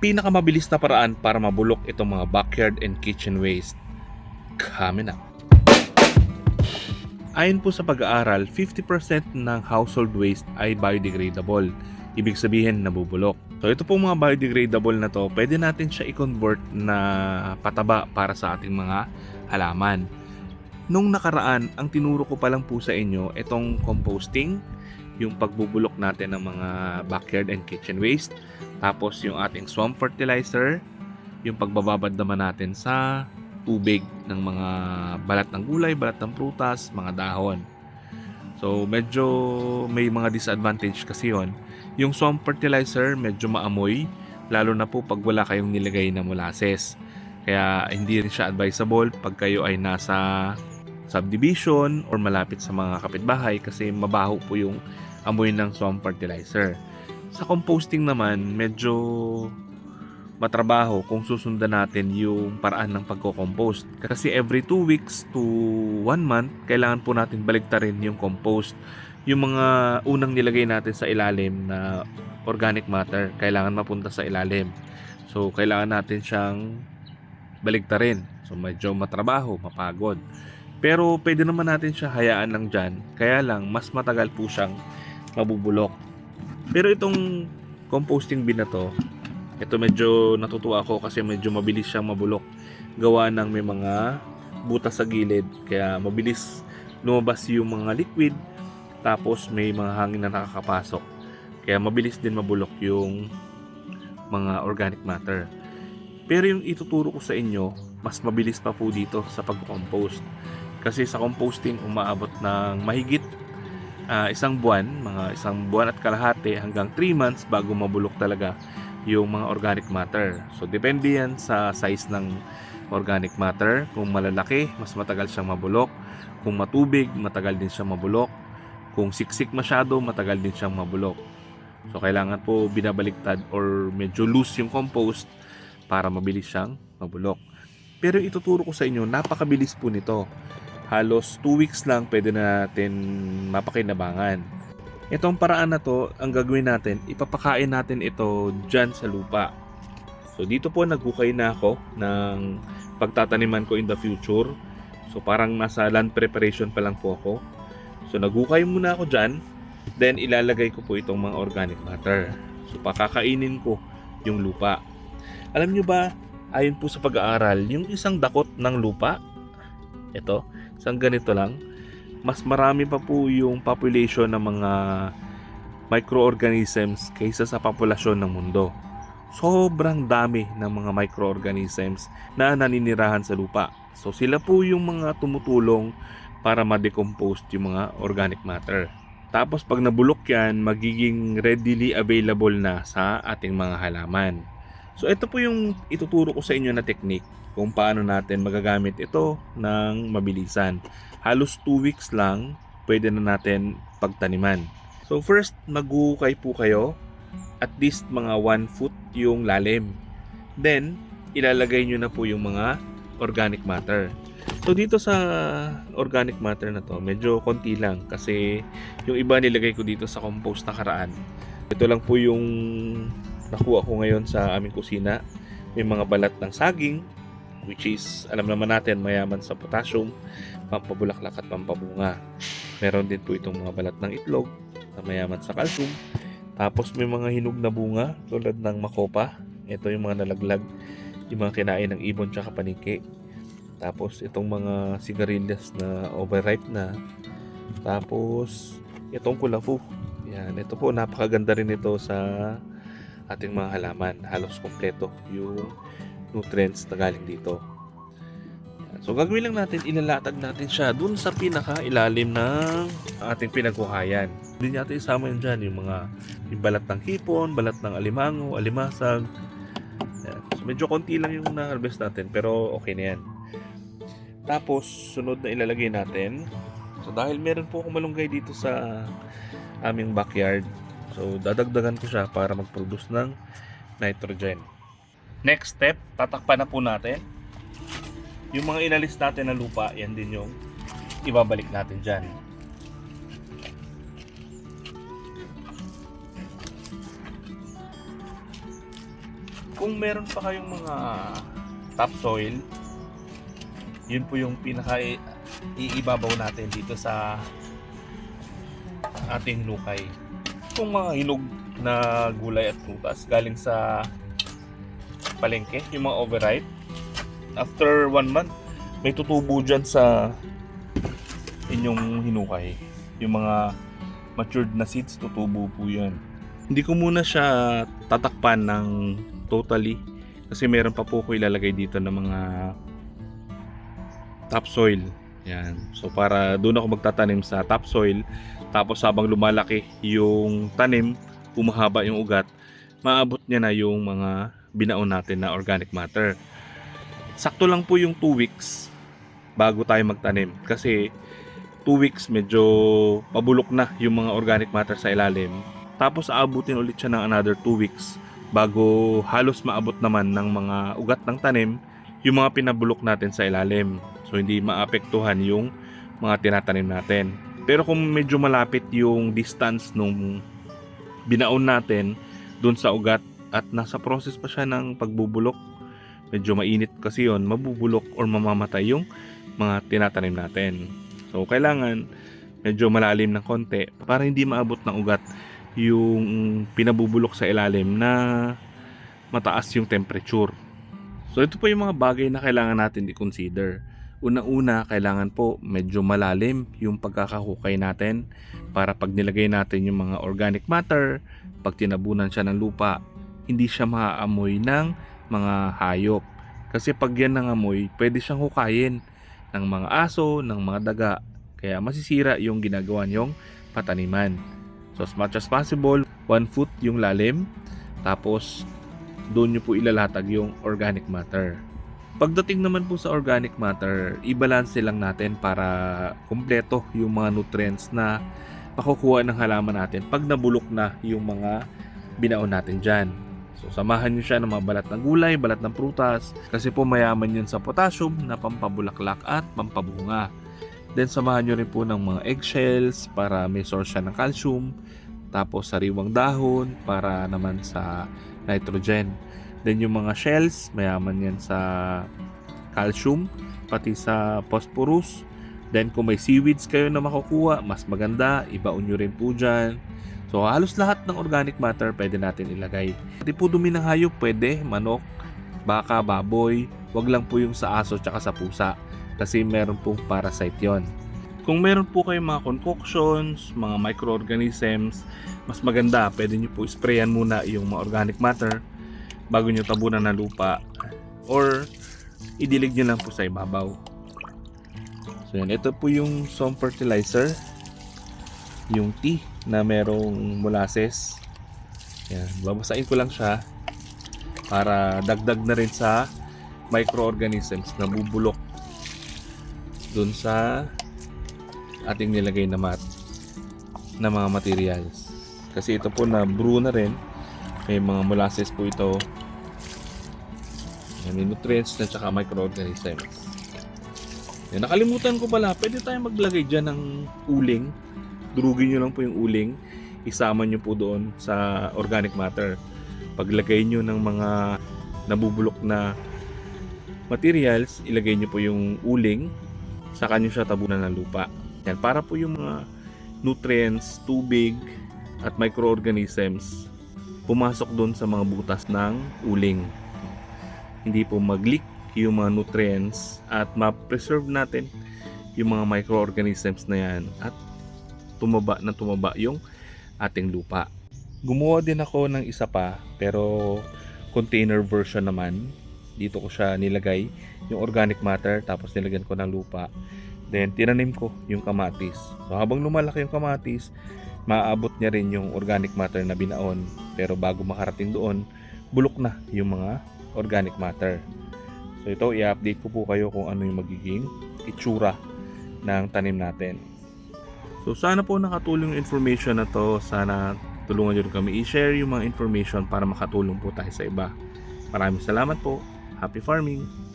pinakamabilis na paraan para mabulok itong mga backyard and kitchen waste. Coming up. Ayon po sa pag-aaral, 50% ng household waste ay biodegradable. Ibig sabihin, nabubulok. So ito pong mga biodegradable na to, pwede natin siya i-convert na pataba para sa ating mga halaman. Nung nakaraan, ang tinuro ko pa lang po sa inyo, itong composting, yung pagbubulok natin ng mga backyard and kitchen waste, tapos yung ating swamp fertilizer, yung pagbababad naman natin sa tubig ng mga balat ng gulay, balat ng prutas, mga dahon. So medyo may mga disadvantage kasi yon. Yung swamp fertilizer medyo maamoy, lalo na po pag wala kayong nilagay na molasses. Kaya hindi rin siya advisable pag kayo ay nasa subdivision or malapit sa mga kapitbahay kasi mabaho po yung amoy ng swamp fertilizer. Sa composting naman, medyo matrabaho kung susundan natin yung paraan ng pagko-compost. Kasi every 2 weeks to 1 month, kailangan po natin baligtarin yung compost. Yung mga unang nilagay natin sa ilalim na organic matter, kailangan mapunta sa ilalim. So, kailangan natin siyang baligtarin. So, medyo matrabaho, mapagod. Pero, pwede naman natin siya hayaan lang dyan. Kaya lang, mas matagal po siyang mabubulok. Pero itong composting bin na to, ito medyo natutuwa ako kasi medyo mabilis siyang mabulok. Gawa ng may mga butas sa gilid kaya mabilis lumabas yung mga liquid tapos may mga hangin na nakakapasok. Kaya mabilis din mabulok yung mga organic matter. Pero yung ituturo ko sa inyo, mas mabilis pa po dito sa pag-compost. Kasi sa composting umaabot ng mahigit ah, isang buwan, mga isang buwan at kalahati hanggang 3 months bago mabulok talaga yung mga organic matter. So, depende yan sa size ng organic matter. Kung malalaki, mas matagal siyang mabulok. Kung matubig, matagal din siyang mabulok. Kung siksik masyado, matagal din siyang mabulok. So, kailangan po binabaliktad or medyo loose yung compost para mabilis siyang mabulok. Pero ituturo ko sa inyo, napakabilis po nito. Halos 2 weeks lang pwede na natin mapakinabangan. Itong paraan na to, ang gagawin natin, ipapakain natin ito dyan sa lupa. So dito po nagkukay na ako ng pagtataniman ko in the future. So parang nasa land preparation pa lang po ako. So nagukay muna ako dyan, then ilalagay ko po itong mga organic matter. So pakakainin ko yung lupa. Alam nyo ba, ayon po sa pag-aaral, yung isang dakot ng lupa, ito, isang ganito lang, mas marami pa po yung population ng mga microorganisms kaysa sa populasyon ng mundo. Sobrang dami ng mga microorganisms na naninirahan sa lupa. So sila po yung mga tumutulong para ma-decompose yung mga organic matter. Tapos pag nabulok yan, magiging readily available na sa ating mga halaman. So ito po yung ituturo ko sa inyo na technique kung paano natin magagamit ito ng mabilisan. Halos 2 weeks lang pwede na natin pagtaniman. So first, magukay po kayo at least mga 1 foot yung lalim. Then, ilalagay nyo na po yung mga organic matter. So dito sa organic matter na to, medyo konti lang kasi yung iba nilagay ko dito sa compost na karaan. Ito lang po yung nakuha ko ngayon sa aming kusina. May mga balat ng saging, which is alam naman natin mayaman sa potassium, pampabulaklak at pampabunga. Meron din po itong mga balat ng itlog na mayaman sa calcium. Tapos may mga hinog na bunga tulad ng makopa. Ito yung mga nalaglag, yung mga kinain ng ibon tsaka paniki. Tapos itong mga sigarilyas na overripe na. Tapos itong kulafu. Yan, ito po napakaganda rin ito sa ating mga halaman. Halos kompleto yung nutrients na galing dito. So gagawin lang natin, ilalatag natin siya dun sa pinaka ilalim ng ating pinagkuhayan. Hindi natin isama yun dyan, yung mga yung balat ng hipon, balat ng alimango, alimasag. So medyo konti lang yung na-harvest natin, pero okay na yan. Tapos, sunod na ilalagay natin. So dahil meron po akong malunggay dito sa aming backyard, so dadagdagan ko siya para mag-produce ng nitrogen. Next step, tatakpan na po natin. Yung mga inalis natin na lupa, yan din yung ibabalik natin dyan. kung meron pa kayong mga topsoil, yun po yung pinaka iibabaw natin dito sa ating lukay. Kung mga hinog na gulay at prutas galing sa palengke, yung mga overripe, after one month, may tutubo dyan sa inyong hinukay. Yung mga matured na seeds, tutubo po yan. Hindi ko muna siya tatakpan ng totally kasi meron pa po ko ilalagay dito ng mga topsoil. Yan. So para doon ako magtatanim sa topsoil tapos habang lumalaki yung tanim, humahaba yung ugat, maabot niya na yung mga binaon natin na organic matter. Sakto lang po yung 2 weeks bago tayo magtanim kasi 2 weeks medyo pabulok na yung mga organic matter sa ilalim. Tapos aabutin ulit siya ng another 2 weeks bago halos maabot naman ng mga ugat ng tanim yung mga pinabulok natin sa ilalim. So hindi maapektuhan yung mga tinatanim natin. Pero kung medyo malapit yung distance nung binaon natin dun sa ugat at nasa process pa siya ng pagbubulok, medyo mainit kasi yon mabubulok or mamamatay yung mga tinatanim natin. So kailangan medyo malalim ng konti para hindi maabot ng ugat yung pinabubulok sa ilalim na mataas yung temperature. So ito po yung mga bagay na kailangan natin i-consider. Una-una, kailangan po medyo malalim yung pagkakahukay natin para pag nilagay natin yung mga organic matter, pag tinabunan siya ng lupa, hindi siya maaamoy ng mga hayop. Kasi pag yan nangamoy, pwede siyang hukayin ng mga aso, ng mga daga. Kaya masisira yung ginagawa niyong pataniman. So as much as possible, 1 foot yung lalim. Tapos doon nyo po ilalatag yung organic matter. Pagdating naman po sa organic matter, i-balance lang natin para kumpleto yung mga nutrients na makukuha ng halaman natin pag nabulok na yung mga binaon natin dyan. So samahan nyo siya ng mga balat ng gulay, balat ng prutas kasi po mayaman yan sa potassium na pampabulaklak at pampabunga. Then samahan nyo rin po ng mga eggshells para may source siya ng calcium. Tapos sariwang dahon para naman sa nitrogen. Then yung mga shells, mayaman yan sa calcium, pati sa phosphorus. Then kung may seaweeds kayo na makukuha, mas maganda, ibaon nyo rin po dyan. So halos lahat ng organic matter pwede natin ilagay. Pati po dumi ng hayop pwede, manok, baka, baboy. Wag lang po yung sa aso tsaka sa pusa kasi meron pong parasite yon. Kung meron po kayong mga concoctions, mga microorganisms, mas maganda, pwede nyo po sprayan muna yung mga organic matter bago nyo tabunan ng lupa or idilig nyo lang po sa ibabaw. So yan, ito po yung some fertilizer, yung tea na merong molasses. Yan, babasain ko lang siya para dagdag na rin sa microorganisms na bubulok dun sa ating nilagay na mat na mga materials. Kasi ito po na brew na rin. May mga molasses po ito. May nutrients na tsaka microorganisms. Yan, nakalimutan ko pala, pwede tayo maglagay dyan ng uling. Durugin nyo lang po yung uling. Isama nyo po doon sa organic matter. Paglagay nyo ng mga nabubulok na materials, ilagay nyo po yung uling. Saka nyo siya tabunan ng lupa. Yan, para po yung mga nutrients, tubig, at microorganisms pumasok doon sa mga butas ng uling. Hindi po mag-leak yung mga nutrients at ma-preserve natin yung mga microorganisms na yan at tumaba na tumaba yung ating lupa. Gumawa din ako ng isa pa pero container version naman. Dito ko siya nilagay yung organic matter tapos nilagyan ko ng lupa. Then tinanim ko yung kamatis. So habang lumalaki yung kamatis, maaabot niya rin yung organic matter na binaon. Pero bago makarating doon, bulok na yung mga organic matter. So ito, i-update ko po kayo kung ano yung magiging itsura ng tanim natin. So sana po nakatulong yung information na to. Sana tulungan nyo rin kami i-share yung mga information para makatulong po tayo sa iba. Maraming salamat po. Happy farming!